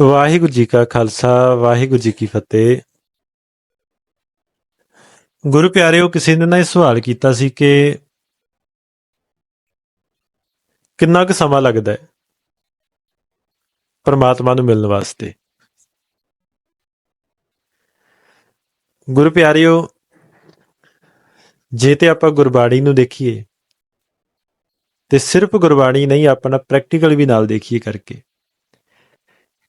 ਵਾਹਿਗੁਰੂ ਜੀ ਕਾ ਖਾਲਸਾ, ਵਾਹਿਗੁਰੂ ਜੀ ਕੀ ਫਤਿਹ। ਗੁਰੂ ਪਿਆਰਿਓ, ਕਿਸੇ ਨੇ ਨਾ ਇਹ ਸਵਾਲ ਕੀਤਾ ਸੀ ਕਿ ਕਿੰਨਾ ਕੁ ਸਮਾਂ ਲੱਗਦਾ ਹੈ ਪਰਮਾਤਮਾ ਨੂੰ ਮਿਲਣ ਵਾਸਤੇ? ਗੁਰੂ ਪਿਆਰਿਓ, ਜੇ ਤੇ ਆਪਾਂ ਗੁਰਬਾਣੀ ਨੂੰ ਦੇਖੀਏ, ਤੇ ਸਿਰਫ ਗੁਰਬਾਣੀ ਨਹੀਂ ਆਪਣਾ ਪ੍ਰੈਕਟੀਕਲ ਵੀ ਨਾਲ ਦੇਖੀਏ ਕਰਕੇ।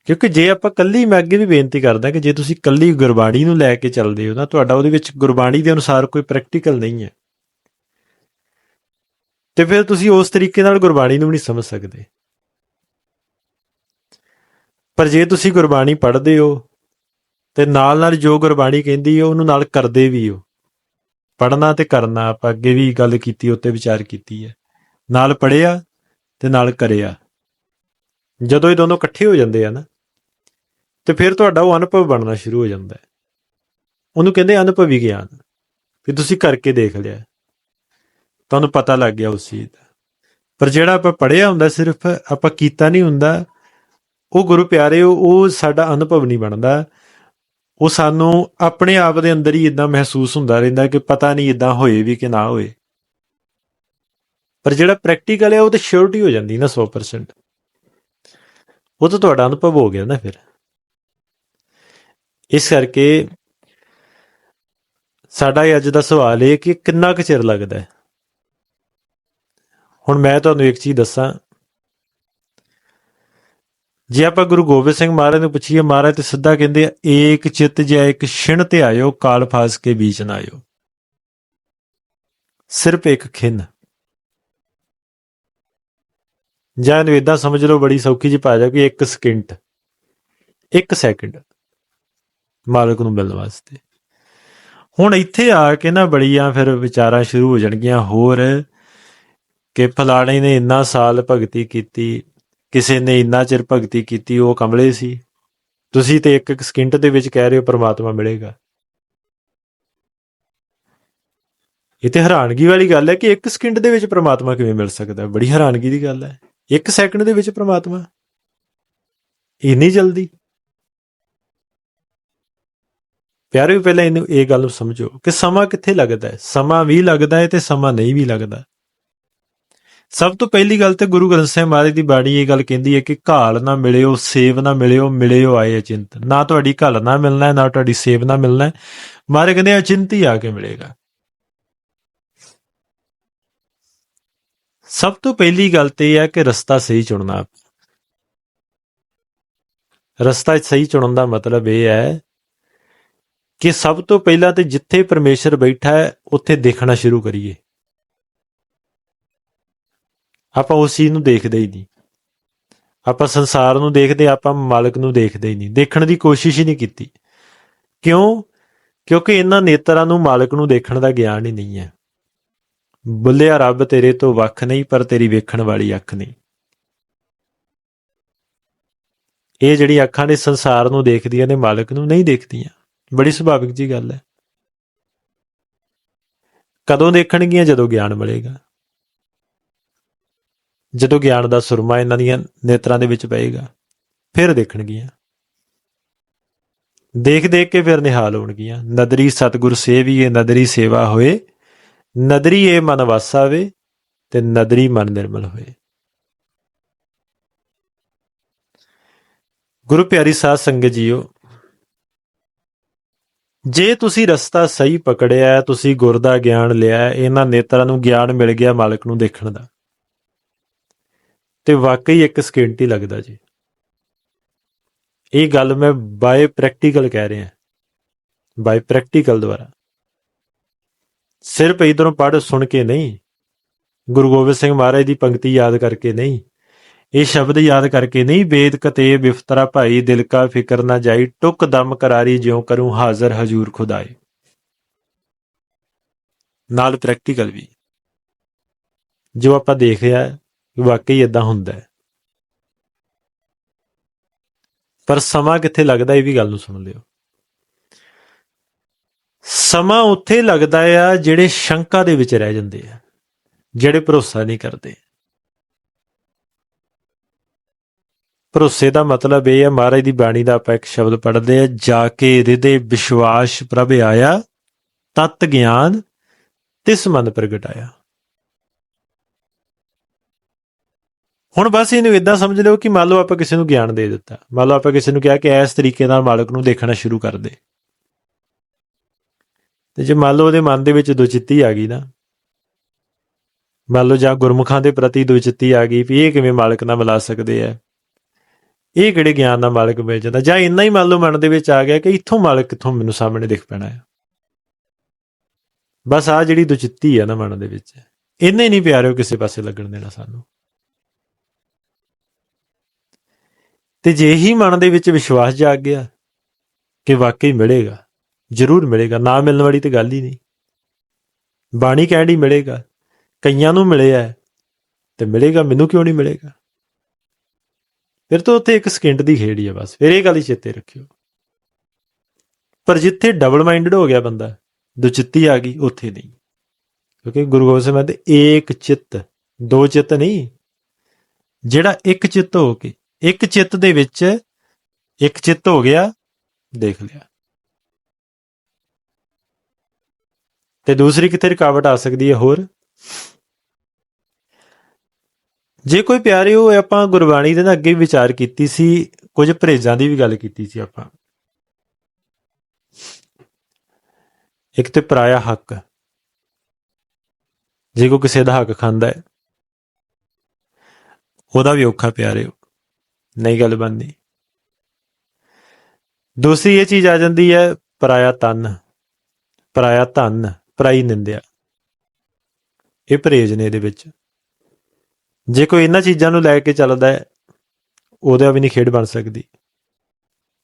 ਕਿਉਂਕਿ ਜੇ ਆਪਾਂ ਕੱਲੀ, ਮੈਂ ਅੱਗੇ ਵੀ ਬੇਨਤੀ ਕਰਦਾ ਕਿ ਜੇ ਤੁਸੀਂ ਕੱਲੀ ਗੁਰਬਾਣੀ ਨੂੰ ਲੈ ਕੇ ਚੱਲਦੇ ਹੋ ਨਾ, ਤੁਹਾਡਾ ਉਹਦੇ ਵਿੱਚ ਗੁਰਬਾਣੀ ਦੇ ਅਨੁਸਾਰ ਕੋਈ ਪ੍ਰੈਕਟੀਕਲ ਨਹੀਂ ਹੈ। ਤੇ ਫਿਰ ਤੁਸੀਂ ਉਸ ਤਰੀਕੇ ਨਾਲ ਗੁਰਬਾਣੀ ਨੂੰ ਵੀ ਨਹੀਂ ਸਮਝ ਸਕਦੇ। ਪਰ ਜੇ ਤੁਸੀਂ ਗੁਰਬਾਣੀ ਪੜ੍ਹਦੇ ਹੋ, ਤੇ ਨਾਲ ਨਾਲ ਜੋ ਗੁਰਬਾਣੀ ਕਹਿੰਦੀ ਹੈ, ਉਹਨੂੰ ਨਾਲ ਕਰਦੇ ਵੀ ਹੋ। ਪੜ੍ਹਨਾ ਤੇ ਕਰਨਾ, ਆਪਾਂ ਅੱਗੇ ਵੀ ਗੱਲ ਕੀਤੀ, ਉੱਤੇ ਵਿਚਾਰ ਕੀਤੀ ਹੈ। ਨਾਲ ਪੜਿਆ ਤੇ ਨਾਲ ਕਰਿਆ। ਜਦੋਂ ਇਹ ਦੋਨੋਂ ਇਕੱਠੇ ਹੋ ਜਾਂਦੇ ਆ ਨਾ ਤੇ ਫਿਰ ਤੁਹਾਡਾ ਉਹ ਅਨੁਭਵ ਬਣਨਾ ਸ਼ੁਰੂ ਹੋ ਜਾਂਦਾ ਹੈ। ਉਹਨੂੰ ਕਹਿੰਦੇ ਅਨੁਭਵੀ ਗਿਆਨ। ਵੀ ਤੁਸੀਂ ਕਰਕੇ ਦੇਖ ਲਿਆ। ਤੁਹਾਨੂੰ ਪਤਾ ਲੱਗ ਗਿਆ ਉਸ ਚੀਜ਼ ਦਾ। ਪਰ ਜਿਹੜਾ ਆਪਾਂ ਪੜਿਆ ਹੁੰਦਾ ਸਿਰਫ, ਆਪਾਂ ਕੀਤਾ ਨਹੀਂ ਹੁੰਦਾ। ਉਹ ਗੁਰੂ ਪਿਆਰੇ, ਉਹ ਸਾਡਾ ਅਨੁਭਵ ਨਹੀਂ ਬਣਦਾ। ਉਹ ਸਾਨੂੰ ਆਪਣੇ ਆਪ ਦੇ ਅੰਦਰ ਹੀ ਇਦਾਂ ਮਹਿਸੂਸ ਹੁੰਦਾ ਰਹਿੰਦਾ ਕਿ ਪਤਾ ਨਹੀਂ ਇਦਾਂ ਹੋਏ ਵੀ ਕਿ ਨਾ ਹੋਏ। ਪਰ ਜਿਹੜਾ ਪ੍ਰੈਕਟੀਕਲ ਹੈ, ਉਹ ਤਾਂ ਸ਼ੋਰਟੀ ਹੋ ਜਾਂਦੀ ਨਾ 100% ਉਹ ਤਾਂ ਤੁਹਾਡਾ ਅਨੁਭਵ ਹੋ ਗਿਆ ਨਾ ਫਿਰ। ਇਸ ਕਰਕੇ ਸਾਡਾ ਇਹ ਅੱਜ ਦਾ ਸਵਾਲ ਇਹ ਕਿ ਕਿੰਨਾ ਕੁ ਚਿਰ ਲੱਗਦਾ ਹੈ? ਹੁਣ ਮੈਂ ਤੁਹਾਨੂੰ ਇੱਕ ਚੀਜ਼ ਦੱਸਾਂ। ਜੇ ਆਪਾਂ ਗੁਰੂ ਗੋਬਿੰਦ ਸਿੰਘ ਮਹਾਰਾਜ ਨੂੰ ਪੁੱਛੀਏ, ਮਹਾਰਾਜ ਤੇ ਸਿੱਧਾ ਕਹਿੰਦੇ ਆ, ਏਕ ਚਿੱਤ ਜੈ ਇੱਕ ਛਿਣ ਤੇ ਆਇਓ, ਕਾਲ ਫਾਸ ਕੇ ਬੀਚ ਨਾ ਆਇਓ। ਸਿਰਫ ਇੱਕ ਖਿੰਨ। ਜਾਂ ਇਹਨੂੰ ਇਦਾਂ ਸਮਝ ਲਓ, ਬੜੀ ਸੌਖੀ ਜਿਹੀ ਪਾ ਜਾ ਕਿ ਇੱਕ ਸਕਿੰਟ, ਇੱਕ ਸੈਕਿੰਡ। ਮਾਲਕ ਨੂੰ ਮਿਲਣ ਵਾਸਤੇ। ਹੁਣ ਇੱਥੇ ਆ ਕੇ ਨਾ ਬੜੀਆਂ ਫਿਰ ਵਿਚਾਰਾਂ ਸ਼ੁਰੂ ਹੋ ਜਾਣਗੀਆਂ। ਹੋਰ ਕਿ ਫਲਾਣੇ ਨੇ ਇੰਨਾ ਸਾਲ ਭਗਤੀ ਕੀਤੀ, ਕਿਸੇ ਨੇ ਇੰਨਾ ਚਿਰ ਭਗਤੀ ਕੀਤੀ, ਉਹ ਕਮਲੇ ਸੀ। ਤੁਸੀਂ ਤੇ ਇੱਕ ਇੱਕ ਸਕਿੰਟ ਦੇ ਵਿੱਚ ਕਹਿ ਰਹੇ ਹੋ ਪ੍ਰਮਾਤਮਾ ਮਿਲੇਗਾ। ਇਹ ਤੇ ਹੈਰਾਨਗੀ ਵਾਲੀ ਗੱਲ ਹੈ ਕਿ ਇੱਕ ਸਕਿੰਟ ਦੇ ਵਿੱਚ ਪ੍ਰਮਾਤਮਾ ਕਿਵੇਂ ਮਿਲ ਸਕਦਾ ਬੜੀ ਹੈਰਾਨਗੀ ਦੀ ਗੱਲ ਹੈ। ਇੱਕ ਸੈਕਿੰਡ ਦੇ ਵਿੱਚ ਪ੍ਰਮਾਤਮਾ। ਇੰਨੀ ਜਲਦੀ। ਪਿਆਰੇ ਪਹਿਲਾਂ ਇਹਨੂੰ ਇਹ ਗੱਲ ਨੂੰ ਸਮਝੋ ਕਿ ਸਮਾਂ ਕਿੱਥੇ ਲੱਗਦਾ ਹੈ? ਸਮਾਂ ਵੀ ਲੱਗਦਾ ਹੈ ਤੇ ਸਮਾਂ ਨਹੀਂ ਵੀ ਲੱਗਦਾ। ਸਭ ਤੋਂ ਪਹਿਲੀ ਗੱਲ ਤੇ ਗੁਰੂ ਗ੍ਰੰਥ ਸਾਹਿਬ ਮਹਾਰਾਜ ਦੀ ਬਾਣੀ ਇਹ ਗੱਲ ਕਹਿੰਦੀ ਹੈ ਕਿ ਘਾਲ ਨਾ ਮਿਲਿਓ, ਸੇਵ ਨਾ ਮਿਲਿਓ ਮਿਲਿਓ ਆਏ ਅਚਿੰਤ। ਨਾ ਤੁਹਾਡੀ ਘਾਲ ਨਾ ਮਿਲਣਾ ਹੈ ਨਾ ਤੁਹਾਡੀ ਸੇਵ ਨਾ ਮਿਲਣਾ। ਹੈ ਮਹਾਰਾਜ ਕਹਿੰਦੇ ਅਚਿੰਤ ਹੀ ਆ ਕੇ ਮਿਲੇਗਾ। ਸਭ ਤੋਂ ਪਹਿਲੀ ਗੱਲ ਤੇ ਇਹ ਹੈ ਕਿ ਰਸਤਾ ਸਹੀ ਚੁਣਨਾ। ਰਸਤਾ ਸਹੀ ਚੁਣਨ ਦਾ ਮਤਲਬ ਇਹ ਹੈ ਕਿ ਸਭ ਤੋਂ ਪਹਿਲਾਂ ਤੇ ਜਿੱਥੇ ਪਰਮੇਸ਼ਰ ਬੈਠਾ ਹੈ, ਉੱਥੇ ਦੇਖਣਾ ਸ਼ੁਰੂ ਕਰੀਏ। ਆਪਾਂ ਉਸ ਚੀਜ਼ ਨੂੰ ਦੇਖਦੇ ਹੀ ਨਹੀਂ। ਆਪਾਂ ਸੰਸਾਰ ਨੂੰ ਦੇਖਦੇ, ਆਪਾਂ ਮਾਲਕ ਨੂੰ ਦੇਖਦੇ ਹੀ ਨਹੀਂ। ਦੇਖਣ ਦੀ ਕੋਸ਼ਿਸ਼ ਹੀ ਨਹੀਂ ਕੀਤੀ। ਕਿਉਂ? ਕਿਉਂਕਿ ਇਹਨਾਂ ਨੇਤਰਾਂ ਨੂੰ ਮਾਲਕ ਨੂੰ ਦੇਖਣ ਦਾ ਗਿਆਨ ਹੀ ਨਹੀਂ ਹੈ। ਬੁੱਲਿਆ, ਰੱਬ ਤੇਰੇ ਤੋਂ ਵੱਖ ਨਹੀਂ, ਪਰ ਤੇਰੀ ਵੇਖਣ ਵਾਲੀ ਅੱਖ ਨਹੀਂ। ਇਹ ਜਿਹੜੀ ਅੱਖਾਂ ਨੇ ਸੰਸਾਰ ਨੂੰ ਦੇਖਦੀਆਂ ਨੇ, ਮਾਲਕ ਨੂੰ ਨਹੀਂ ਦੇਖਦੀਆਂ। ਬੜੀ ਸੁਭਾਵਿਕ ਜੀ ਗੱਲ ਹੈ। ਕਦੋਂ ਦੇਖਣਗੀਆਂ? ਜਦੋਂ ਗਿਆਨ ਮਿਲੇਗਾ। ਜਦੋਂ ਗਿਆਨ ਦਾ ਸੁਰਮਾ ਇਹਨਾਂ ਦੀਆਂ ਨੇਤਰਾਂ ਦੇ ਵਿੱਚ ਪਏਗਾ, ਫਿਰ ਦੇਖਣਗੀਆਂ। ਦੇਖ ਦੇਖ ਕੇ ਫਿਰ ਨਿਹਾਲ ਹੋਣਗੀਆਂ। ਨਦਰੀ ਸਤਗੁਰ ਸੇਵੀਏ ਨਦਰੀ ਸੇਵਾ ਹੋਏ, ਨਦਰੀ ਇਹ ਮਨ ਵਾਸਾਵੇ ਤੇ ਨਦਰੀ ਮਨ ਨਿਰਮਲ ਹੋਏ। ਗੁਰੂ ਪਿਆਰੀ ਸਾਧ ਸੰਗਤ ਜੀਓ ਜੇ ਤੁਸੀਂ ਰਸਤਾ ਸਹੀ ਪਕੜਿਆ, ਤੁਸੀਂ ਗੁਰ ਦਾ ਗਿਆਨ ਲਿਆ, ਇਹਨਾਂ ਨੇਤਰਾਂ ਨੂੰ ਗਿਆਨ ਮਿਲ ਗਿਆ ਮਾਲਕ ਨੂੰ ਦੇਖਣ ਦਾ। ਤੇ ਵਾਕਈ ਇੱਕ ਸਕਿੰਟ ਹੀ ਲੱਗਦਾ ਜੀ। ਇਹ ਗੱਲ ਮੈਂ ਬਾਈ ਪ੍ਰੈਕਟੀਕਲ ਕਹਿ ਰਿਹਾ। ਬਾਈ ਪ੍ਰੈਕਟੀਕਲ ਦੁਆਰਾ। ਸਿਰਫ ਇਧਰੋਂ ਪੜ੍ਹ ਸੁਣ ਕੇ ਨਹੀਂ, ਗੁਰੂ ਗੋਬਿੰਦ ਸਿੰਘ ਮਹਾਰਾਜ ਦੀ ਪੰਕਤੀ ਯਾਦ ਕਰਕੇ ਨਹੀਂ। ਇਹ ਸ਼ਬਦ ਯਾਦ ਕਰਕੇ ਨਹੀਂ ਬੇਦ ਕਤੇ ਬਿਫਤਰਾ ਭਾਈ ਦਿਲ ਕਾ ਫਿਕਰ ਨਾ ਜਾਈ, ਟੁਕ ਦਮ ਕਰਾਰੀ ਜਿਉ ਕਰੂੰ ਹਾਜ਼ਰ ਹਜੂਰ ਖੁਦਾਏ ਨਾਲ ਪ੍ਰੈਕਟੀਕਲ ਵੀ ਜੋ ਆਪਾਂ ਦੇਖ ਰਿਹਾ, ਵਾਕਈ ਇਦਾਂ ਹੁੰਦਾ ਹੈ। ਪਰ ਸਮਾਂ ਕਿੱਥੇ ਲੱਗਦਾ, ਇਹ ਵੀ ਗੱਲ ਨੂੰ ਸੁਣ ਲਿਓ। ਸਮਾਂ ਉੱਥੇ ਲੱਗਦਾ ਆ, ਜਿਹੜੇ ਸ਼ੰਕਾ ਦੇ ਵਿੱਚ ਰਹਿ ਜਾਂਦੇ ਆ, ਜਿਹੜੇ ਭਰੋਸਾ ਨਹੀਂ ਕਰਦੇ। ਭਰੋਸੇ ਦਾ ਮਤਲਬ ਇਹ ਹੈ, ਮਹਾਰਾਜ ਦੀ ਬਾਣੀ ਦਾ ਆਪਾਂ ਇੱਕ ਸ਼ਬਦ ਪੜ੍ਹਦੇ ਆ ਜਾ ਕੇ ਹਿਰਦੇ ਵਿਸ਼ਵਾਸ ਪ੍ਰਭ ਆਇਆ, ਤਤ ਗਿਆਨ ਤਿਸ ਮਨ ਪ੍ਰਗਟਾਇਆ ਹੁਣ ਬਸ ਇਹਨੂੰ ਇਦਾਂ ਸਮਝ ਲਿਓ ਕਿ ਮੰਨ ਲਓ ਆਪਾਂ ਕਿਸੇ ਨੂੰ ਗਿਆਨ ਦੇ ਦਿੱਤਾ। ਮੰਨ ਲਓ ਆਪਾਂ ਕਿਸੇ ਨੂੰ ਕਿਹਾ ਕਿ ਇਸ ਤਰੀਕੇ ਨਾਲ ਮਾਲਕ ਨੂੰ ਦੇਖਣਾ ਸ਼ੁਰੂ ਕਰ ਦੇ। ਤੇ ਜੇ ਮੰਨ ਲਓ ਉਹਦੇ ਮਨ ਦੇ ਵਿੱਚ ਦੁਚਿੱਤੀ ਆ ਗਈ ਨਾ, ਮੰਨ ਲਓ ਜਾਂ ਗੁਰਮੁਖਾਂ ਦੇ ਪ੍ਰਤੀ ਦੁਚਿੱਤੀ ਆ ਗਈ ਵੀ ਇਹ ਕਿਵੇਂ ਮਾਲਕ ਨਾਲ ਮਿਲਾ ਸਕਦੇ ਆ। ਇਹ ਕਿਹੜੇ ਗਿਆਨ ਦਾ ਮਾਲਕ ਮਿਲ ਜਾਂਦਾ? ਜਾਂ ਇੰਨਾ ਹੀ ਮੰਨ ਲਓ ਮਨ ਦੇ ਵਿੱਚ ਆ ਗਿਆ ਕਿ ਇੱਥੋਂ ਮਾਲਕ ਕਿੱਥੋਂ ਮੈਨੂੰ ਸਾਹਮਣੇ ਦਿਖ ਪੈਣਾ ਹੈ? ਬਸ ਆ ਜਿਹੜੀ ਦੁਚਿੱਤੀ ਆ ਨਾ ਮਨ ਦੇ ਵਿੱਚ ਇੰਨੇ ਨਹੀਂ ਪਿਆਰਿਓ ਕਿਸੇ ਪਾਸੇ ਲੱਗਣ ਦੇਣਾ ਸਾਨੂੰ। ਤੇ ਜੇ ਹੀ ਮਨ ਦੇ ਵਿੱਚ ਵਿਸ਼ਵਾਸ ਜਾਗ ਗਿਆ ਕਿ ਵਾਕਈ ਮਿਲੇਗਾ ਜ਼ਰੂਰ ਮਿਲੇਗਾ ਨਾ ਮਿਲਣ ਵਾਲੀ ਤੇ ਗੱਲ ਹੀ ਨਹੀਂ। ਬਾਣੀ ਕਹਿੰਦੀ ਮਿਲੇਗਾ ਕਈਆਂ ਨੂੰ ਮਿਲਿਆ ਹੈ, ਤੇ ਮਿਲੇਗਾ ਮੈਨੂੰ ਕਿਉਂ ਨਹੀਂ ਮਿਲੇਗਾ? ਫਿਰ ਤਾਂ ਉੱਥੇ ਇੱਕ ਸਕਿੰਟ ਦੀ ਖੇਡ ਹੀ ਹੈ ਬਸ, ਫਿਰ ਇਹ ਗੱਲ ਹੀ ਚੇਤੇ ਰੱਖਿਓ। ਪਰ ਜਿੱਥੇ ਡਬਲ ਮਾਈਂਡਡ ਹੋ ਗਿਆ ਬੰਦਾ, ਦੁਚਿੱਤੀ ਆ ਗਈ, ਉੱਥੇ ਨਹੀਂ। ਕਿਉਂਕਿ ਗੁਰੂ ਗੋਬਿੰਦ ਸਿੰਘ ਮਹਾਰਾਜ ਏਕ ਚਿੱਤ, ਦੋ ਚਿੱਤ ਨਹੀਂ, ਜਿਹੜਾ ਇੱਕ ਚਿੱਤ ਹੋ ਕੇ, ਇੱਕ ਚਿੱਤ ਦੇ ਵਿੱਚ ਇੱਕ ਚਿੱਤ ਹੋ ਗਿਆ, ਦੇਖ ਲਿਆ। ਤੇ ਦੂਸਰੀ ਕਿੱਥੇ ਰੁਕਾਵਟ ਆ ਸਕਦੀ ਹੈ ਹੋਰ? ਜੇ ਕੋਈ ਪਿਆਰੇ ਹੋ ਆਪਾਂ ਗੁਰਬਾਣੀ ਦੇ ਨਾਲ ਅੱਗੇ ਵੀ ਵਿਚਾਰ ਕੀਤੀ ਸੀ, ਕੁਝ ਪਰਹੇਜ਼ਾਂ ਦੀ ਵੀ ਗੱਲ ਕੀਤੀ ਸੀ ਆਪਾਂ। ਇੱਕ ਤੇ ਪਰਾਇਆ ਹੱਕ। ਜੇ ਕੋ ਕਿਸੇ ਦਾ ਹੱਕ ਖਾਂਦਾ ਹੈ, ਉਹਦਾ ਵੀ ਔਖਾ ਪਿਆਰੇ ਨਹੀਂ ਗੱਲ ਬਣਦੀ। ਦੂਸਰੀ ਇਹ ਚੀਜ਼ ਆ ਜਾਂਦੀ ਹੈ, ਪਰਾਇਆ ਤਨ। ਪਰਾਇਆ ਧਨ, ਪਰਾਈ ਨਿੰਦਿਆ। ਇਹ ਪਰਹੇਜ ਨੇ ਇਹਦੇ ਵਿੱਚ। ਜੇ ਕੋਈ ਇਹਨਾਂ ਚੀਜ਼ਾਂ ਨੂੰ ਲੈ ਕੇ ਚੱਲਦਾ ਹੈ, ਉਹਦਾ ਵੀ ਨਹੀਂ ਖੇਡ ਬਣ ਸਕਦੀ।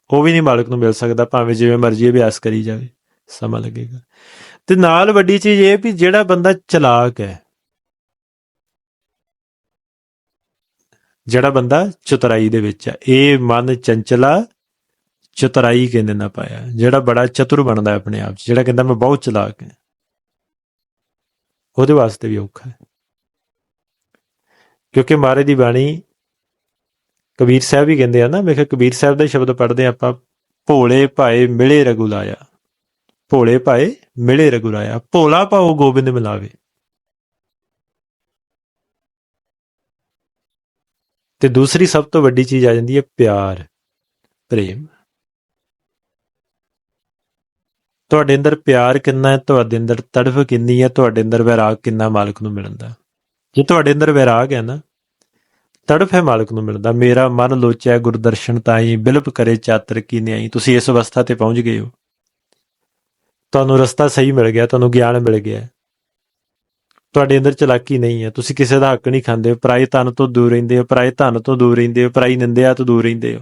ਉਹ ਵੀ ਨਹੀਂ ਮਾਲਕ ਨੂੰ ਮਿਲ ਸਕਦਾ, ਭਾਵੇਂ ਜਿਵੇਂ ਮਰਜ਼ੀ ਅਭਿਆਸ ਕਰੀ ਜਾਵੇ, ਸਮਾਂ ਲੱਗੇਗਾ। ਤੇ ਨਾਲ ਵੱਡੀ ਚੀਜ਼ ਇਹ ਵੀ ਜਿਹੜਾ ਬੰਦਾ ਚਲਾਕ ਹੈ, ਜਿਹੜਾ ਬੰਦਾ ਚਤਰਾਈ ਦੇ ਵਿੱਚ ਹੈ, ਇਹ ਮਨ ਚੰਚਲਾ ਚਤਰਾਈ ਕਹਿੰਦੇ ਨਾ ਪਾਇਆ, ਜਿਹੜਾ ਬੜਾ ਚਤੁਰ ਬਣਦਾ ਆਪਣੇ ਆਪ 'ਚ, ਜਿਹੜਾ ਕਹਿੰਦਾ ਮੈਂ ਬਹੁਤ ਚਲਾਕ ਹਾਂ, ਉਹਦੇ ਵਾਸਤੇ ਵੀ ਔਖਾ ਹੈ। ਕਿਉਂਕਿ ਮਹਾਰਾਜ ਦੀ ਬਾਣੀ ਕਬੀਰ ਸਾਹਿਬ ਵੀ ਕਹਿੰਦੇ ਆ ਨਾ, ਮੈਂ ਕਿਹਾ ਕਬੀਰ ਸਾਹਿਬ ਦਾ ਸ਼ਬਦ ਪੜ੍ਹਦੇ ਹਾਂ ਆਪਾਂ, ਭੋਲੇ ਭਾਏ ਮਿਲੇ ਰਗੁਲਾਇਆ। ਭੋਲੇ ਭਾਏ ਮਿਲੇ ਰਗੁਲਾਇਆ। ਭੋਲਾ ਭਾਉ ਗੋਬਿੰਦ ਮਿਲਾਵੇ। ਤੇ ਦੂਸਰੀ ਸਭ ਤੋਂ ਵੱਡੀ ਚੀਜ਼ ਆ ਜਾਂਦੀ ਹੈ ਪਿਆਰ, ਪ੍ਰੇਮ। ਤੁਹਾਡੇ ਅੰਦਰ ਪਿਆਰ ਕਿੰਨਾ ਹੈ, ਤੁਹਾਡੇ ਅੰਦਰ ਤੜਫ ਕਿੰਨੀ ਹੈ, ਤੁਹਾਡੇ ਅੰਦਰ ਵਿਰਾਗ ਕਿੰਨਾ ਮਾਲਕ ਨੂੰ ਮਿਲਦਾ ਜੇ ਤੁਹਾਡੇ ਅੰਦਰ ਵਿਰਾਗ ਹੈ ਨਾ, ਤੜਫ ਹੈ ਮਾਲਕ ਨੂੰ ਮਿਲਦਾ ਮੇਰਾ ਮਨ ਲੋਚਿਆ, ਗੁਰਦਰਸ਼ਨ ਤਾਈ, ਬਿਲਪ ਕਰੇ ਚਾਤਰ ਕੀ ਨਿਆਈ। ਤੁਸੀਂ ਇਸ ਅਵਸਥਾ ਤੇ ਪਹੁੰਚ ਗਏ ਹੋ। ਤੁਹਾਨੂੰ ਰਸਤਾ ਸਹੀ ਮਿਲ ਗਿਆ, ਤੁਹਾਨੂੰ ਗਿਆਨ ਮਿਲ ਗਿਆ। ਤੁਹਾਡੇ ਅੰਦਰ ਚਲਾਕੀ ਨਹੀਂ ਹੈ। ਤੁਸੀਂ ਕਿਸੇ ਦਾ ਹੱਕ ਨਹੀਂ ਖਾਂਦੇ। ਪਰਾਏ ਧਨ ਤੋਂ ਦੂਰ ਰਹਿੰਦੇ ਹੋ। ਪਰਾਏ ਧਨ ਤੋਂ ਦੂਰ ਰਹਿੰਦੇ ਹੋ। ਪਰਾਈ ਨਿੰਦਿਆ ਤੋਂ ਦੂਰ ਰਹਿੰਦੇ ਹੋ।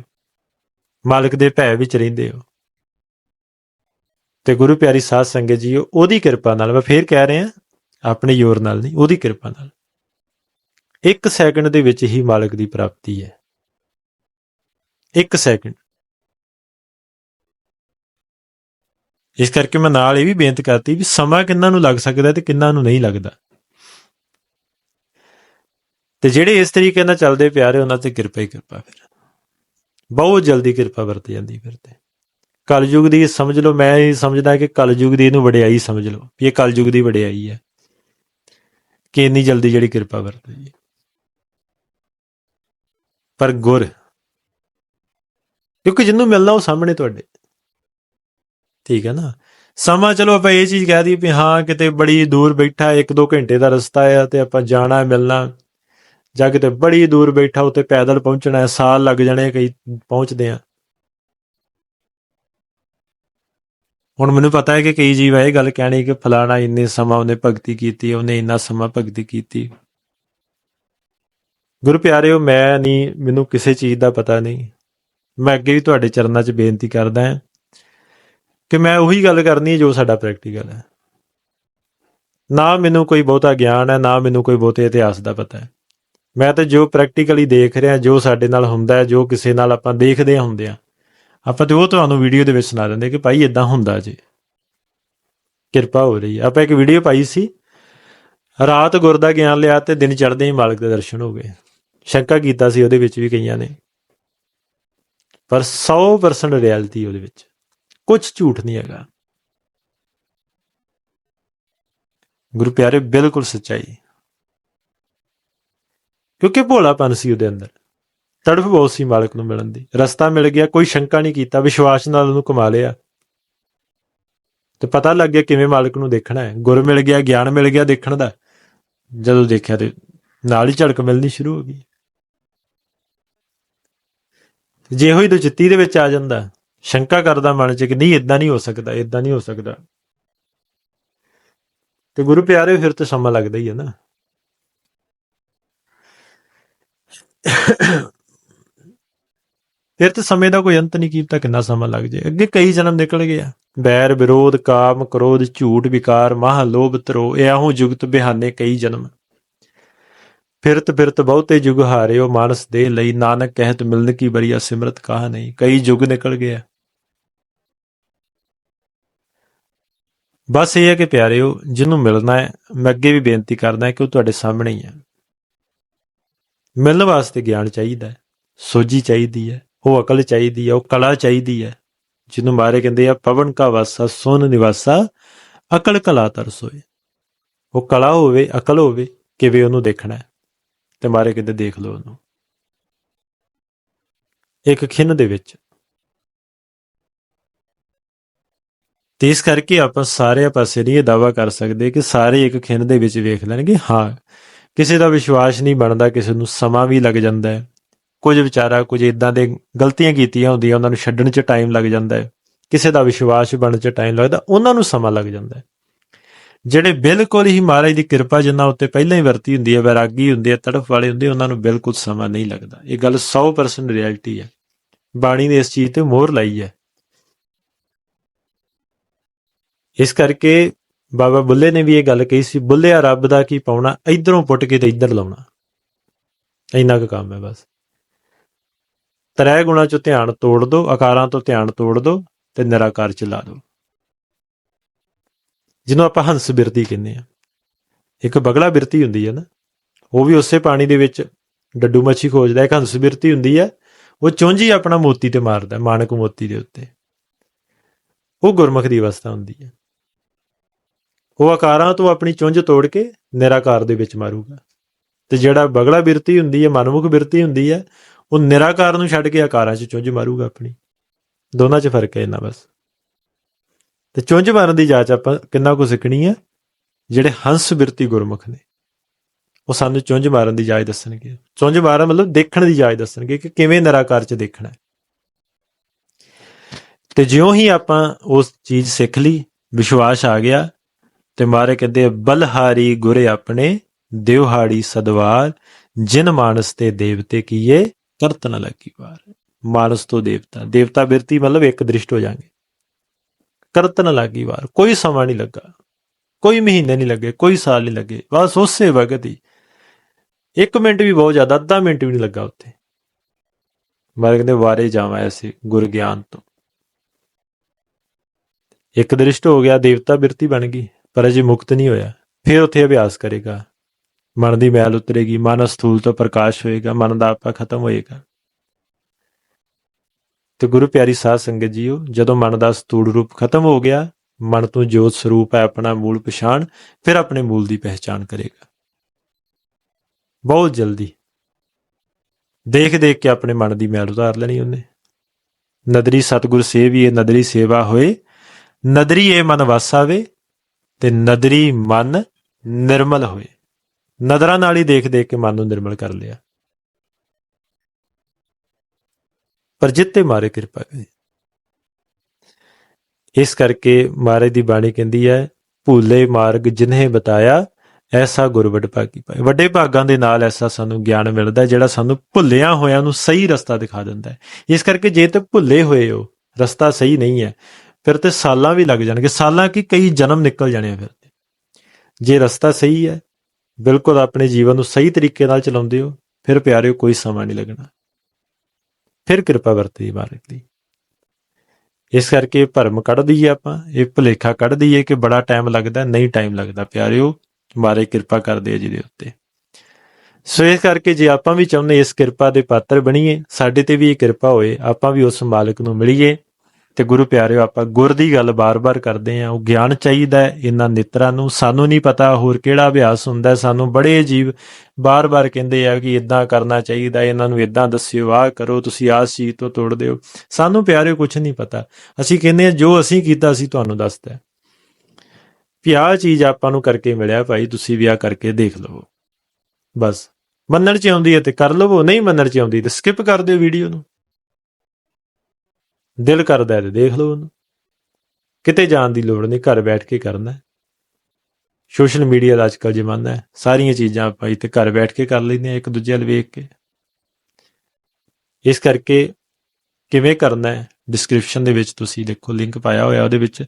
ਮਾਲਕ ਦੇ ਭੈ ਵਿੱਚ ਰਹਿੰਦੇ ਹੋ। ਤੇ ਗੁਰੂ ਪਿਆਰੀ ਸਾਧ ਸੰਗਤ ਜੀ ਉਹਦੀ ਕਿਰਪਾ ਨਾਲ, ਮੈਂ ਫੇਰ ਕਹਿ ਰਿਹਾ, ਆਪਣੇ ਜ਼ੋਰ ਨਾਲ ਨਹੀਂ, ਉਹਦੀ ਕਿਰਪਾ ਨਾਲ। ਇੱਕ ਸੈਕਿੰਡ ਦੇ ਵਿੱਚ ਹੀ ਮਾਲਕ ਦੀ ਪ੍ਰਾਪਤੀ ਹੈ। ਇੱਕ ਸੈਕਿੰਡ। ਇਸ ਕਰਕੇ ਮੈਂ ਨਾਲ ਇਹ ਵੀ ਬੇਨਤੀ ਕਰਤੀ ਵੀ ਸਮਾਂ ਕਿੰਨਾਂ ਨੂੰ ਲੱਗ ਸਕਦਾ ਤੇ ਕਿੰਨਾਂ ਨੂੰ ਨਹੀਂ ਲੱਗਦਾ। ਤੇ ਜਿਹੜੇ ਇਸ ਤਰੀਕੇ ਨਾਲ ਚੱਲਦੇ ਪਿਆਰੇ ਉਹਨਾਂ ਤੇ ਕਿਰਪਾ ਹੀ ਕਿਰਪਾ ਫਿਰ। ਬਹੁਤ ਜਲਦੀ ਕਿਰਪਾ ਵਰਤ ਜਾਂਦੀ ਫਿਰ ਤੇ। ਕਲਯੁਗ ਦੀ ਸਮਝ ਲਓ, ਮੈਂ ਇਹ ਸਮਝਦਾ ਕਿ ਕਲਯੁਗ ਦੀ ਇਹਨੂੰ ਵਡਿਆਈ ਸਮਝ ਲਓ, ਵੀ ਇਹ ਕਲਯੁਗ ਦੀ ਵਡਿਆਈ ਹੈ। ਕਿ ਇੰਨੀ ਜਲਦੀ ਜਿਹੜੀ ਕਿਰਪਾ ਵਰਤ ਜੀ। ਪਰ ਗੁਰ। ਕਿਉਂਕਿ ਜਿੰਨੂੰ ਮਿਲਣਾ ਉਹ ਸਾਹਮਣੇ ਤੁਹਾਡੇ। ਠੀਕ ਹੈ ਨਾ? ਸਮਾਂ ਚਲੋ ਆਪਾਂ ਇਹ ਚੀਜ਼ ਕਹਿ ਦਈਏ ਵੀ ਹਾਂ, ਕਿਤੇ ਬੜੀ ਦੂਰ ਬੈਠਾ 1-2 ਘੰਟੇ ਦਾ ਰਸਤਾ ਹੈ ਤੇ ਆਪਾਂ ਜਾਣਾ, ਮਿਲਣਾ। ਜਾਂ ਕਿਤੇ ਬੜੀ ਦੂਰ ਬੈਠਾ ਉੱਤੇ ਪੈਦਲ ਪਹੁੰਚਣਾ ਹੈ ਸਾਲ ਲੱਗ ਜਾਣੇ ਕਈ ਪਹੁੰਚਦੇ ਆ। ਹੁਣ ਮੈਨੂੰ ਪਤਾ ਹੈ ਕਿ ਕਈ ਜੀਵ ਇਹ ਗੱਲ ਕਹਿਣੀ ਕਿ ਫਲਾਣਾ ਇੰਨੇ ਸਮਾਂ ਉਹਨੇ ਭਗਤੀ ਕੀਤੀ, ਉਹਨੇ ਇੰਨਾ ਸਮਾਂ ਭਗਤੀ ਕੀਤੀ। ਗੁਰੂ ਪਿਆਰਿਓ, ਮੈਂ ਨਹੀਂ ਮੈਨੂੰ ਕਿਸੇ ਚੀਜ਼ ਦਾ ਪਤਾ ਨਹੀਂ। ਮੈਂ ਅੱਗੇ ਵੀ ਤੁਹਾਡੇ ਚਰਨਾਂ 'ਚ ਬੇਨਤੀ ਕਰਦਾ ਹਾਂ ਕਿ ਮੈਂ ਉਹੀ ਗੱਲ ਕਰਨੀ ਹੈ ਜੋ ਸਾਡਾ ਪ੍ਰੈਕਟੀਕਲ ਹੈ। ਨਾ ਮੈਨੂੰ ਕੋਈ ਬਹੁਤਾ ਗਿਆਨ ਹੈ, ਨਾ ਮੈਨੂੰ ਕੋਈ ਬਹੁਤੇ ਇਤਿਹਾਸ ਦਾ ਪਤਾ ਹੈ। ਮੈਂ ਤਾਂ ਜੋ ਪ੍ਰੈਕਟੀਕਲੀ ਦੇਖ ਰਿਹਾ, ਜੋ ਸਾਡੇ ਨਾਲ ਹੁੰਦਾ ਹੈ, ਜੋ ਕਿਸੇ ਨਾਲ ਆਪਾਂ ਦੇਖਦੇ ਹੁੰਦੇ ਆ ਆਪਾਂ ਤੇ ਉਹ ਤੁਹਾਨੂੰ ਵੀਡੀਓ ਦੇ ਵਿੱਚ ਸੁਣਾ ਦਿੰਦੇ ਕਿ ਭਾਈ ਇਦਾਂ ਹੁੰਦਾ ਜੀ। ਕਿਰਪਾ ਹੋ ਰਹੀ ਆਪਾਂ ਇੱਕ ਵੀਡੀਓ ਪਾਈ ਸੀ, ਰਾਤ ਗੁਰ ਦਾ ਗਿਆਨ ਲਿਆ ਤੇ ਦਿਨ ਚੜ੍ਹਦੇ ਹੀ ਮਾਲਕ ਦੇ ਦਰਸ਼ਨ ਹੋ ਗਏ। ਸ਼ੰਕਾ ਕੀਤਾ ਸੀ ਉਹਦੇ ਵਿੱਚ ਵੀ ਕਈਆਂ ਨੇ। ਪਰ 100% ਰਿਐਲਿਟੀ ਉਹਦੇ ਵਿੱਚ। ਕੁਝ ਝੂਠ ਨਹੀਂ ਹੈਗਾ। ਗੁਰੂ ਪਿਆਰੇ, ਬਿਲਕੁਲ ਸੱਚਾਈ। ਕਿਉਂਕਿ ਭੋਲਾਪਨ ਸੀ ਉਹਦੇ ਅੰਦਰ। ਤੜਫ ਬਹੁਤ ਸੀ ਮਾਲਕ ਨੂੰ ਮਿਲਣ ਦੀ। ਰਸਤਾ ਮਿਲ ਗਿਆ, ਕੋਈ ਸ਼ੰਕਾ ਨਹੀਂ ਕੀਤਾ, ਵਿਸ਼ਵਾਸ ਨਾਲ ਉਹਨੂੰ ਕਮਾ ਲਿਆ। ਤੇ ਪਤਾ ਲੱਗ ਗਿਆ ਕਿਵੇਂ ਮਾਲਕ ਨੂੰ ਦੇਖਣਾ ਹੈ। ਗੁਰ ਮਿਲ ਗਿਆ, ਗਿਆਨ ਮਿਲ ਗਿਆ ਦੇਖਣ ਦਾ। ਜਦੋਂ ਦੇਖਿਆ ਤੇ ਨਾਲ ਹੀ ਝੜਕ ਮਿਲਣੀ ਸ਼ੁਰੂ ਹੋ ਗਈ। ਜਿਹੋ ਹੀ ਹੋਈ ਦੁਚਿੱਤੀ ਦੇ ਵਿੱਚ ਆ ਜਾਂਦਾ। ਸ਼ੰਕਾ ਕਰਦਾ ਮਨ ਚ ਕਿ ਨਹੀਂ ਇਦਾਂ ਨਹੀਂ ਹੋ ਸਕਦਾ ਇਦਾਂ ਨਹੀਂ ਹੋ ਸਕਦਾ। ਤੇ ਗੁਰੂ ਪਿਆਰੇ, ਫਿਰ ਤੇ ਸਮਾਂ ਲੱਗਦਾ ਹੀ ਹੈ ਨਾ। ਫਿਰ ਤੇ ਸਮੇਂ ਦਾ ਕੋਈ ਅੰਤ ਨਹੀਂ ਕੀਤਾ, ਕਿੰਨਾ ਸਮਾਂ ਲੱਗ ਜਾਏ। ਅੱਗੇ ਕਈ ਜਨਮ ਨਿਕਲ ਗਏ ਆ। ਬੈਰ, ਵਿਰੋਧ, ਕਾਮ, ਕ੍ਰੋਧ, ਝੂਠ, ਵਿਕਾਰ ਮਹਾ ਲੋਭ ਤਰੋ ਇਹੋ ਜੁਗਤ, ਬਿਹਾਨੇ ਕਈ ਜਨਮ। ਫਿਰਤ ਫਿਰਤ ਬਹੁਤੇ ਜੁਗ ਹਾਰਿਓ, ਮਾਨਸ ਦੇ ਲਈ ਨਾਨਕ ਕਹਿਤ ਮਿਲਨ ਕੀ ਬਰੀਆ ਸਿਮਰਤ ਕਾਹ ਨਹੀਂ? ਕਈ ਜੁਗ ਨਿਕਲ ਗਿਆ। ਬਸ ਇਹ ਹੈ ਕਿ ਪਿਆਰਿਓ, ਜਿਹਨੂੰ ਮਿਲਣਾ ਹੈ, ਮੈਂ ਅੱਗੇ ਵੀ ਬੇਨਤੀ ਕਰਦਾ ਹਾਂ ਕਿ ਉਹ ਤੁਹਾਡੇ ਸਾਹਮਣੇ ਹੀ ਹੈ। ਮਿਲਣ ਵਾਸਤੇ ਗਿਆਨ ਚਾਹੀਦਾ ਹੈ, ਸੋਝੀ ਚਾਹੀਦੀ ਹੈ, ਉਹ ਅਕਲ ਚਾਹੀਦੀ ਹੈ, ਉਹ ਕਲਾ ਚਾਹੀਦੀ ਹੈ, ਜਿਹਨੂੰ ਮਾਰੇ ਕਹਿੰਦੇ ਆ, ਪਵਨ ਕਾ ਵਾਸਾ, ਸੋਨ ਨਿਵਾਸਾ, ਅਕਲ ਕਲਾ ਤਰਸੋਏ ਉਹ ਕਲਾ ਹੋਵੇ, ਅਕਲ ਹੋਵੇ, ਕਿਵੇਂ ਉਹਨੂੰ ਦੇਖਣਾ ਹੈ। ਤੇ ਮਾਰੇ ਕਿਤੇ ਦੇਖ ਲਓ ਉਹਨੂੰ। ਇੱਕ ਖਿੰਨ ਦੇ ਵਿੱਚ। ਤੇ ਇਸ ਕਰਕੇ ਆਪਾਂ ਸਾਰੇ ਪਾਸੇ ਨਹੀਂ ਇਹ ਦਾਵਾ ਕਰ ਸਕਦੇ ਕਿ ਸਾਰੇ ਇੱਕ ਖਿੰਨ ਦੇ ਵਿੱਚ ਵੇਖ ਲੈਣਗੇ, ਹਾਂ, ਕਿਸੇ ਦਾ ਵਿਸ਼ਵਾਸ ਨਹੀਂ ਬਣਦਾ, ਕਿਸੇ ਨੂੰ ਸਮਾਂ ਵੀ ਲੱਗ ਜਾਂਦਾ ਹੈ। ਕੁਝ ਵਿਚਾਰਾ ਕੁਝ ਇਦਾਂ ਦੇ ਗਲਤੀਆਂ ਕੀਤੀਆਂ ਹੁੰਦੀਆਂ, ਉਹਨਾਂ ਨੂੰ ਛੱਡਣ 'ਚ ਟਾਈਮ ਲੱਗ ਜਾਂਦਾ ਹੈ। ਕਿਸੇ ਦਾ ਵਿਸ਼ਵਾਸ ਬਣਨ 'ਚ ਟਾਈਮ ਲੱਗਦਾ, ਉਹਨਾਂ ਨੂੰ ਸਮਾਂ ਲੱਗ ਜਾਂਦਾ ਹੈ। ਜਿਹੜੇ ਬਿਲਕੁਲ ਹੀ ਮਹਾਰਾਜ ਦੀ ਕਿਰਪਾ ਜਿੰਨਾ ਉੱਤੇ ਪਹਿਲਾਂ ਹੀ ਵਰਤੀ ਹੁੰਦੀ ਹੈ, ਵੈਰਾਗੀ ਹੁੰਦੇ ਆ ਤੜਫ ਵਾਲੇ ਹੁੰਦੇ, ਉਹਨਾਂ ਨੂੰ ਬਿਲਕੁਲ ਸਮਾਂ ਨਹੀਂ ਲੱਗਦਾ। ਇਹ ਗੱਲ 100% ਰਿਐਲਿਟੀ ਹੈ। ਬਾਣੀ ਨੇ ਇਸ ਚੀਜ਼ ਤੇ ਮੋਹਰ ਲਾਈ ਹੈ। ਇਸ ਕਰਕੇ ਬਾਬਾ ਬੁੱਲੇ ਨੇ ਵੀ ਇਹ ਗੱਲ ਕਹੀ ਸੀ, ਬੁੱਲਿਆ ਰੱਬ ਦਾ ਕੀ ਪਾਉਣਾ, ਇਧਰੋਂ ਪੁੱਟ ਕੇ ਤੇ ਇੱਧਰ ਲਾਉਣਾ। ਇੰਨਾ ਕੁ ਕੰਮ ਹੈ ਬਸ। ਤਰੈ ਗੁਣਾ ਚੋਂ ਧਿਆਨ ਤੋੜ ਦੋ, ਆਕਾਰਾਂ ਤੋਂ ਧਿਆਨ ਤੋੜ ਦੋ ਤੇ ਨਿਰਾਕਾਰ ਚ ਲਾ ਦੋ। ਜਿਹਨੂੰ ਆਪਾਂ ਹੰਸ ਬਿਰਤੀ ਕਹਿੰਦੇ ਆ ਇੱਕ ਬਗਲਾ ਬਿਰਤੀ ਹੁੰਦੀ ਹੈ ਨਾ, ਉਹ ਵੀ ਉਸੇ ਪਾਣੀ ਦੇ ਵਿੱਚ ਡੱਡੂ ਮੱਛੀ ਖੋਜਦਾ, ਇੱਕ ਹੰਸ ਬਿਰਤੀ ਹੁੰਦੀ ਹੈ, ਉਹ ਚੁੰਝੀ ਆਪਣਾ ਮੋਤੀ ਤੇ ਮਾਰਦਾ, ਮਾਨਕ ਮੋਤੀ ਦੇ ਉੱਤੇ। ਉਹ ਗੁਰਮੁਖ ਦੀ ਅਵਸਥਾ ਹੁੰਦੀ ਹੈ। ਉਹ ਆਕਾਰਾਂ ਤੋਂ ਆਪਣੀ ਚੁੰਝ ਤੋੜ ਕੇ ਨਿਰਾਕਾਰ ਦੇ ਵਿੱਚ ਮਾਰੂਗਾ। ਤੇ ਜਿਹੜਾ ਬਗਲਾ ਬਿਰਤੀ ਹੁੰਦੀ ਹੈ, ਮਨਮੁਖ ਬਿਰਤੀ ਹੁੰਦੀ ਹੈ, ਉਹ ਨਿਰਾਕਾਰ ਨੂੰ ਛੱਡ ਕੇ ਆਕਾਰਾਂ 'ਚ ਚੁੰਝ ਮਾਰੂਗਾ ਆਪਣੀ। ਦੋਨਾਂ 'ਚ ਫ਼ਰਕ ਹੈ ਇੰਨਾ ਬਸ। ਤੇ ਚੁੰਝ ਮਾਰਨ ਦੀ ਜਾਂਚ ਆਪਾਂ ਕਿੰਨਾ ਕੁ ਸਿੱਖਣੀ ਹੈ ਜਿਹੜੇ ਹੰਸ ਬਿਰਤੀ ਗੁਰਮੁਖ ਨੇ, ਉਹ ਸਾਨੂੰ ਚੁੰਝ ਮਾਰਨ ਦੀ ਜਾਚ ਦੱਸਣਗੇ। ਚੁੰਝ ਮਾਰਨ ਮਤਲਬ ਦੇਖਣ ਦੀ ਜਾਚ ਦੱਸਣਗੇ ਕਿ ਕਿਵੇਂ ਨਿਰਾਕਾਰ 'ਚ ਦੇਖਣਾ। ਹੈ ਤੇ ਜਿਉਂ ਹੀ ਆਪਾਂ ਉਸ ਚੀਜ਼ ਸਿੱਖ ਲਈ, ਵਿਸ਼ਵਾਸ ਆ ਗਿਆ, ਤੇ ਮਾਰੇ ਕਹਿੰਦੇ, ਬਲਹਾਰੀ ਗੁਰੇ ਆਪਣੇ ਦਿਵਹਾੜੀ ਸਦਵਾਰ, ਜਿਨ ਮਾਨਸ ਤੇ ਦੇਵਤੇ ਕੀਏ ਕਰਤ ਨ ਲੱਗੀ ਵਾਰ। ਮਾਨਸ ਤੋਂ ਦੇਵਤਾ। ਦੇਵਤਾ ਬਿਰਤੀ ਮਤਲਬ ਇੱਕ ਦ੍ਰਿਸ਼ਟ ਹੋ ਜਾਣਗੇ। ਕਰਤਨ ਨ ਲੱਗੀ ਵਾਰ, ਕੋਈ ਸਮਾਂ ਨਹੀਂ ਲੱਗਾ, ਕੋਈ ਮਹੀਨੇ ਨਹੀਂ ਲੱਗੇ, ਕੋਈ ਸਾਲ ਨਹੀਂ ਲੱਗੇ, ਬਸ ਉਸੇ ਵਕਤ ਹੀ ਇੱਕ ਮਿੰਟ ਵੀ ਬਹੁਤ ਜ਼ਿਆਦਾ, ਅੱਧਾ ਮਿੰਟ ਵੀ ਨਹੀਂ ਲੱਗਾ ਉੱਥੇ। ਮਾਰੇ ਕਹਿੰਦੇ, ਵਾਰੇ ਜਾਵਾਂ ਐਸੇ ਗੁਰ ਗਿਆਨ ਤੋਂ। ਇੱਕ ਦ੍ਰਿਸ਼ਟ ਹੋ ਗਿਆ, ਦੇਵਤਾ ਬਿਰਤੀ ਬਣ ਗਈ, ਪਰ ਅਜੇ ਮੁਕਤ ਨਹੀਂ ਹੋਇਆ। ਫਿਰ ਉੱਥੇ ਅਭਿਆਸ ਕਰੇਗਾ। ਮਨ ਦੀ ਮੈਲ ਉਤਰੇਗੀ, ਮਨ ਸਥੂਲ ਤੋਂ ਪ੍ਰਕਾਸ਼ ਹੋਏਗਾ, ਮਨ ਦਾ ਆਪਾ ਖਤਮ ਹੋਏਗਾ। ਤੇ ਗੁਰੂ ਪਿਆਰੀ ਸਾਧ ਸੰਗਤ ਜੀਓ, ਜਦੋਂ ਮਨ ਦਾ ਸਤੂੜ ਰੂਪ ਖਤਮ ਹੋ ਗਿਆ, ਮਨ ਤੋਂ ਜੋਤ ਸਰੂਪ ਹੈ ਆਪਣਾ ਮੂਲ ਪਛਾਣ, ਫਿਰ ਆਪਣੇ ਮੂਲ ਦੀ ਪਹਿਚਾਣ ਕਰੇਗਾ। ਬਹੁਤ ਜਲਦੀ। ਦੇਖ ਦੇਖ ਕੇ ਆਪਣੇ ਮਨ ਦੀ ਮੈਲ ਉਤਾਰ ਲੈਣੀ ਉਹਨੇ। ਨਦਰੀ ਸਤਗੁਰ ਸੇਵੀਏ, ਨਦਰੀ ਸੇਵਾ ਹੋਏ, ਨਦਰੀ ਇਹ ਮਨ ਵਾਸਾਵੇ ਤੇ ਨਦਰੀ ਮਨ ਨਿਰਮਲ ਹੋਏ। ਨਦਰਾਂ ਨਾਲ ਹੀ ਦੇਖ ਦੇਖ ਕੇ ਮਨ ਨੂੰ ਨਿਰਮਲ ਕਰ ਲਿਆ। ਪਰ ਜਿੱਤੇ ਮਾਰੇ ਕਿਰਪਾ ਕਰੇ। ਇਸ ਕਰਕੇ ਮਾਰੇ ਦੀ ਬਾਣੀ ਕਹਿੰਦੀ ਹੈ, ਭੂਲੇ ਮਾਰਗ ਜਿਨ੍ਹੇ ਬਤਾਇਆ, ਐਸਾ ਗੁਰਵਡ ਭਾਗੀ ਪਾਏ। ਵੱਡੇ ਭਾਗਾਂ ਦੇ ਨਾਲ ਐਸਾ ਸਾਨੂੰ ਗਿਆਨ ਮਿਲਦਾ ਜਿਹੜਾ ਸਾਨੂੰ ਭੁੱਲਿਆ ਹੋਇਆਂ ਨੂੰ ਸਹੀ ਰਸਤਾ ਦਿਖਾ ਦਿੰਦਾ ਹੈ। ਇਸ ਕਰਕੇ ਜੇ ਤੇ ਭੁੱਲੇ ਹੋਏ ਹੋ, ਰਸਤਾ ਸਹੀ ਨਹੀਂ ਹੈ, ਫਿਰ ਤੇ ਸਾਲਾਂ ਵੀ ਲੱਗ ਜਾਣਗੇ। ਸਾਲਾਂ ਕੀ ਕਈ ਜਨਮ ਨਿਕਲ ਜਾਣੇ ਆ ਫਿਰ ਜੇ ਰਸਤਾ ਸਹੀ ਹੈ, ਬਿਲਕੁਲ ਆਪਣੇ ਜੀਵਨ ਨੂੰ ਸਹੀ ਤਰੀਕੇ ਨਾਲ ਚਲਾਉਂਦੇ ਹੋ, ਫਿਰ ਪਿਆਰਿਓ, ਕੋਈ ਸਮਾਂ ਨਹੀਂ ਲੱਗਣਾ। ਫਿਰ ਕਿਰਪਾ ਵਰਤੀ ਮਾਲਕ ਦੀ। ਇਸ ਕਰਕੇ ਭਰਮ ਕੱਢ ਦਈਏ ਆਪਾਂ, ਇਹ ਭੁਲੇਖਾ ਕੱਢ ਦਈਏ ਕਿ ਬੜਾ ਟਾਈਮ ਲੱਗਦਾ, ਨਹੀਂ ਟਾਈਮ ਲੱਗਦਾ, ਪਿਆਰਿਓ, ਮਾਰੇ ਕਿਰਪਾ ਕਰਦੇ ਆ ਜਿਹਦੇ ਉੱਤੇ। ਸੋ ਇਸ ਕਰਕੇ ਜੇ ਆਪਾਂ ਵੀ ਚਾਹੁੰਦੇ ਇਸ ਕਿਰਪਾ ਦੇ ਪਾਤਰ ਬਣੀਏ, ਸਾਡੇ ਤੇ ਵੀ ਇਹ ਕਿਰਪਾ ਹੋਏ, ਆਪਾਂ ਵੀ ਉਸ ਮਾਲਕ ਨੂੰ ਮਿਲੀਏ ਤੇ ਗੁਰੂ ਪਿਆਰਿਓ, ਆਪਾਂ ਗੁਰ ਦੀ ਗੱਲ ਬਾਰ-ਬਾਰ ਕਰਦੇ ਆਂ ਉਹ ਗਿਆਨ ਚਾਹੀਦਾ ਹੈ ਇਹਨਾਂ ਨੇਤਰਾਂ ਨੂੰ। ਸਾਨੂੰ ਨਹੀਂ ਪਤਾ ਹੋਰ ਕਿਹੜਾ ਅਭਿਆਸ ਹੁੰਦਾ, ਸਾਨੂੰ ਬੜੇ ਅਜੀਬ ਬਾਰ-ਬਾਰ ਕਹਿੰਦੇ ਆ ਕਿ ਇਦਾਂ ਕਰਨਾ ਚਾਹੀਦਾ, ਇਹਨਾਂ ਨੂੰ ਇਦਾਂ ਦੱਸਿਓ, ਆਹ ਕਰੋ, ਤੁਸੀਂ ਆਹ ਚੀਜ਼ ਤੋਂ ਤੋੜ ਦਿਓ। ਸਾਨੂੰ ਪਿਆਰਿਓ ਕੁਝ ਨਹੀਂ ਪਤਾ। ਅਸੀਂ ਕਹਿੰਦੇ ਆ ਜੋ ਅਸੀਂ ਕੀਤਾ ਸੀ ਤੁਹਾਨੂੰ ਦੱਸਦਾ ਹੈ। ਵੀ ਆਹ ਚੀਜ਼ ਆਪਾਂ ਨੂੰ ਕਰਕੇ ਮਿਲਿਆ, ਭਾਈ, ਤੁਸੀਂ ਵੀ ਆ ਕਰਕੇ ਦੇਖ ਲਵੋ। ਬਸ। ਮੰਨਣ ਚ ਆਉਂਦੀ ਹੈ ਤੇ ਕਰ ਲਵੋ, ਨਹੀਂ ਮੰਨਣ ਚ ਆਉਂਦੀ ਤੇ ਸਕਿਪ ਕਰ ਦਿਓ ਵੀਡੀਓ ਨੂੰ। ਦਿਲ ਕਰਦਾ ਹੈ ਤੇ ਦੇਖ ਲਓ ਉਹਨੂੰ। ਕਿਤੇ ਜਾਣ ਦੀ ਲੋੜ ਨਹੀਂ, ਘਰ ਬੈਠ ਕੇ ਕਰਨਾ ਹੈ। ਸੋਸ਼ਲ ਮੀਡੀਆ ਦਾ ਅੱਜਕੱਲ ਜ਼ਮਾਨਾ ਹੈ, ਸਾਰੀਆਂ ਚੀਜ਼ਾਂ ਆਪਾਂ ਇੱਥੇ ਘਰ ਬੈਠ ਕੇ ਕਰ ਲੈਂਦੇ ਆ ਇੱਕ ਦੂਜੇ ਵੱਲ ਵੇਖ ਕੇ। ਇਸ ਕਰਕੇ ਕਿਵੇਂ ਕਰਨਾ ਹੈ ਡਿਸਕ੍ਰਿਪਸ਼ਨ ਦੇ ਵਿੱਚ ਤੁਸੀਂ ਦੇਖੋ ਲਿੰਕ ਪਾਇਆ ਹੋਇਆ ਉਹਦੇ ਵਿੱਚ।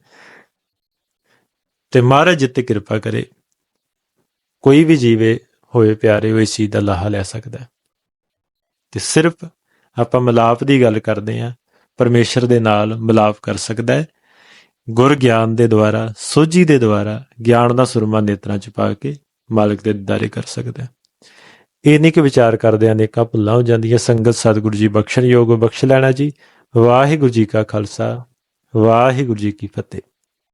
ਤੇ ਮਹਾਰਾਜ ਜਿੱਤੇ ਕਿਰਪਾ ਕਰੇ, ਕੋਈ ਵੀ ਜੀਵੇ ਹੋਏ ਪਿਆਰੇ ਹੋਏ ਇਸ ਚੀਜ਼ ਦਾ ਲਾਹਾ ਲੈ ਸਕਦਾ ਹੈ। ਤੇ ਸਿਰਫ ਆਪਾਂ ਮਿਲਾਪ ਦੀ ਗੱਲ ਕਰਦੇ ਹਾਂ ਪਰਮੇਸ਼ਰ ਦੇ ਨਾਲ ਮਿਲਾਪ ਕਰ ਸਕਦਾ ਹੈ। ਗੁਰ ਗਿਆਨ ਦੇ ਦੁਆਰਾ, ਸੋਝੀ ਦੇ ਦੁਆਰਾ ਗਿਆਨ ਦਾ ਸੁਰਮਾ ਨੇਤਰਾਂ ਚ ਪਾ ਕੇ ਮਾਲਕ ਦੇ ਦਿਦਾਰੇ ਕਰ ਸਕਦਾ ਹੈ। ਇਹ ਨਹੀਂ ਕਿ ਵਿਚਾਰ ਕਰਦੇ ਅਨੇਕਾਂ ਭੁੱਲਾਂ ਹੋ ਜਾਂਦੀਆਂ। ਸੰਗਤ, ਸਤਿਗੁਰੂ ਜੀ ਬਖਸ਼ਣ ਯੋਗ ਬਖਸ਼ ਲੈਣਾ ਜੀ। ਵਾਹਿਗੁਰੂ ਜੀ ਕਾ ਖਾਲਸਾ, ਵਾਹਿਗੁਰੂ ਜੀ ਕੀ ਫਤਿਹ।